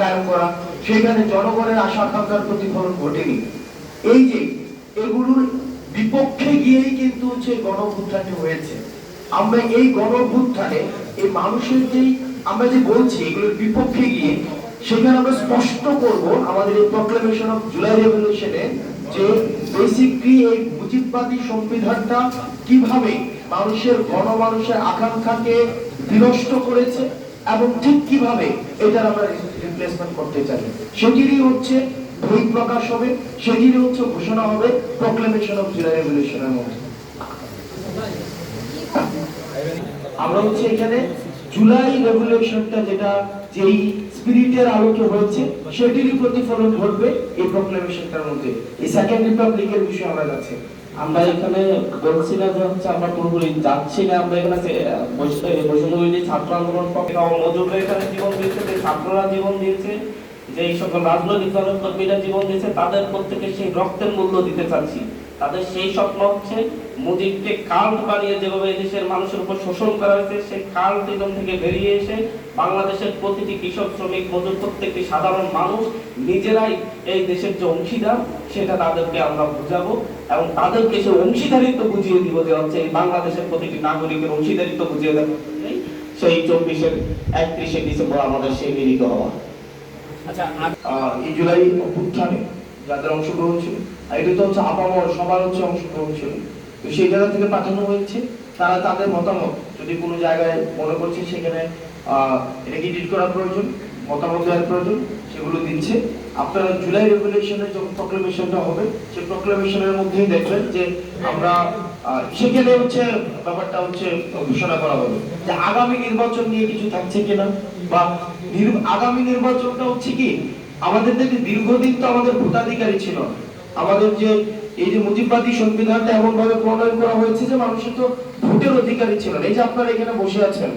কায়েম করা, সেখানে জনগণের আশা আকাঙ্ক্ষার প্রতিফলন ঘটেনি। এই যে, এগুলোর বিপক্ষে গিয়েই কিন্তু হচ্ছে হয়েছে। আমরা এই এই মানুষের যেই আমরা যে বলছি, এগুলোর বিপক্ষে গিয়ে, সেখানে আমরা স্পষ্ট করব আমাদের এই প্রক্লেমেশন অফ জুলাই রেভলিউশনে যে বেসিকলি এই মুজিববাদী সংবিধানটা কীভাবে মানুষের গণমানুষের আকাঙ্ক্ষাকে বিনষ্ট করেছে এবং ঠিক কীভাবে এটার আমরা রিপ্লেসমেন্ট করতে চাই। সেটিরই হচ্ছে বই প্রকাশ হবে, সেটিরই হচ্ছে ঘোষণা হবে প্রক্লেমেশন অফ জুলাই রেভলিউশনের মধ্যে। আমরা হচ্ছে এখানে জুলাই রেভলিউশনটা যেটা, যেই স্পিরিটের আলোকে হয়েছে, সেটিরই প্রতিফলন ঘটবে এই প্রক্লেমেশনটার মধ্যে। এই সেকেন্ড রিপাবলিকের বিষয়ে আমরা যাচ্ছি। আমরা এখানে বলছি না যে হচ্ছে আমরা পুরোপুরি যাচ্ছি না আমরা এখানে যে, আহ, বৈষ- এই বৈষম্যবিরোধী ছাত্র আন্দোলন মজুররা এখানে জীবন দিয়েছে যে ছাত্ররা জীবন দিয়েছে যে এই সকল রাজনৈতিক দলের কর্মীরা জীবন দিয়েছে তাদের প্রত্যেকে সেই রক্তের মূল্য দিতে চাচ্ছি। তাদের সেই স্বপ্ন হচ্ছে মুজিবকে কাল্ট বানিয়ে যেভাবে এই দেশের মানুষের উপর শোষণ করা হয়েছে সেই কাল্ট ইদম থেকে বেরিয়ে এসে বাংলাদেশের প্রতিটি কৃষক শ্রমিক মজুর প্রত্যেকটি সাধারণ মানুষ নিজেরাই এই দেশের যে অংশীদার সেটা তাদেরকে আমরা বুঝাবো এবং তাদেরকে সে অংশীদারিত্ব বুঝিয়ে দিব যে হচ্ছে এই বাংলাদেশের প্রতিটি নাগরিকের অংশীদারিত্ব বুঝিয়ে দেওয়া সেই চব্বিশের একত্রিশে ডিসেম্বর আমাদের সেই মিলিত হওয়া। আচ্ছা আহ, এই জুলাই অভ্যুত্থানে যাদের অংশগ্রহণ ছিল। আর এটা তো হচ্ছে আপামর, সবার হচ্ছে অংশগ্রহণ ছিল। তো সেই জায়গা থেকে পাঠানো হয়েছে। তারা তাদের মতামত, যদি কোনো জায়গায় মনে করছে সেখানে এটা এডিট করা প্রয়োজন, মতামত দেওয়ার প্রয়োজন, সেগুলো দিচ্ছে। আপনারা জুলাই রেগুলেশনের যখন প্রক্লেমেশনটা হবে, সেই প্রক্লেমেশনের মধ্যেই দেখবেন যে আমরা সেখানে হচ্ছে ব্যাপারটা হচ্ছে ঘোষণা করা হবে যে আগামী নির্বাচন নিয়ে কিছু থাকছে কিনা। বা আগামী নির্বাচনটা হচ্ছে কি? আমাদের থেকে দীর্ঘদিন তো আমাদের ভোটাধিকারী ছিল। আমাদের যে, এই যে মুজিববাদী সংবিধানটা এমন ভাবে প্রণয়ন করা হয়েছে যে মানুষের তো ভোটের অধিকারী ছিল এই যে আপনারা এখানে বসে আছেন,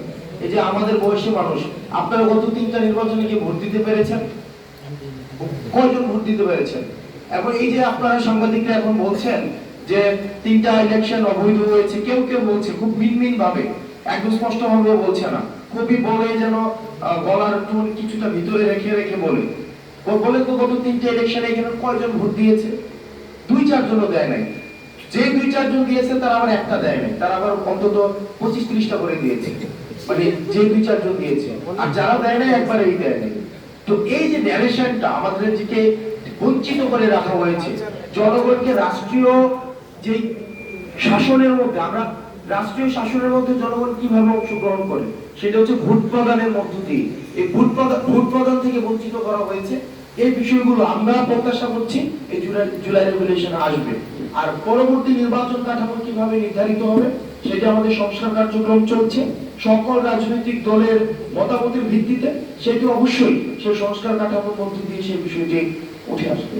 এই যে আমাদের বয়সী মানুষ, আপনারা গত তিনটা নির্বাচনে কি ভোট দিতে পেরেছেন? কয়জন ভোট দিতে পেরেছেন? এখন এই যে আপনারা সাংবাদিকরা এখন বলছেন যে তিনটা ইলেকশন অবৈধ হয়েছে, কেউ কেউ বলছে, খুব মিনমিন ভাবে একদম স্পষ্ট ভাবে বলছে না। খুবই বলে যেন গলার টোন কিছুটা ভিতরে রেখে রেখে বলে। তো তিনটা ইলেকশনে এখানে কয়জন ভোট দিয়েছে? দুই চারজনও দেয় নাই। যে দুই চারজন দিয়েছে, তারা আবার একটা দেয় নাই। তারা আবার অন্তত পঁচিশ ত্রিশটা করে দিয়েছে। মানে যে দুই চারজন দিয়েছে। আর যারা দেয় নাই, একবারেই দেয় নাই। তো এই যে ন্যারেশনটা আমাদের যে বঞ্চিত করে রাখা হয়েছে, জনগণকে রাষ্ট্রীয় যে শাসনের মধ্যে, আমরা রাষ্ট্রীয় শাসনের মধ্যে জনগণ কীভাবে অংশগ্রহণ করে, সেটা হচ্ছে ভোট প্রদানের মধ্য দিয়ে। এই ভোট প্রদান থেকে বঞ্চিত করা হয়েছে। এই বিষয়গুলো আমরা প্রত্যাশা করছি, এই জুলাই রেগুলেশন আসবে। আর পরবর্তী নির্বাচন কাঠামো কীভাবে নির্ধারিত হবে, সেটা আমাদের সংস্কার কার্যক্রম চলছে। সকল রাজনৈতিক দলের মতামতের ভিত্তিতে সেটি অবশ্যই সেই সংস্কার কাঠামোর মধ্য দিয়ে সেই বিষয়টি উঠে আসবে।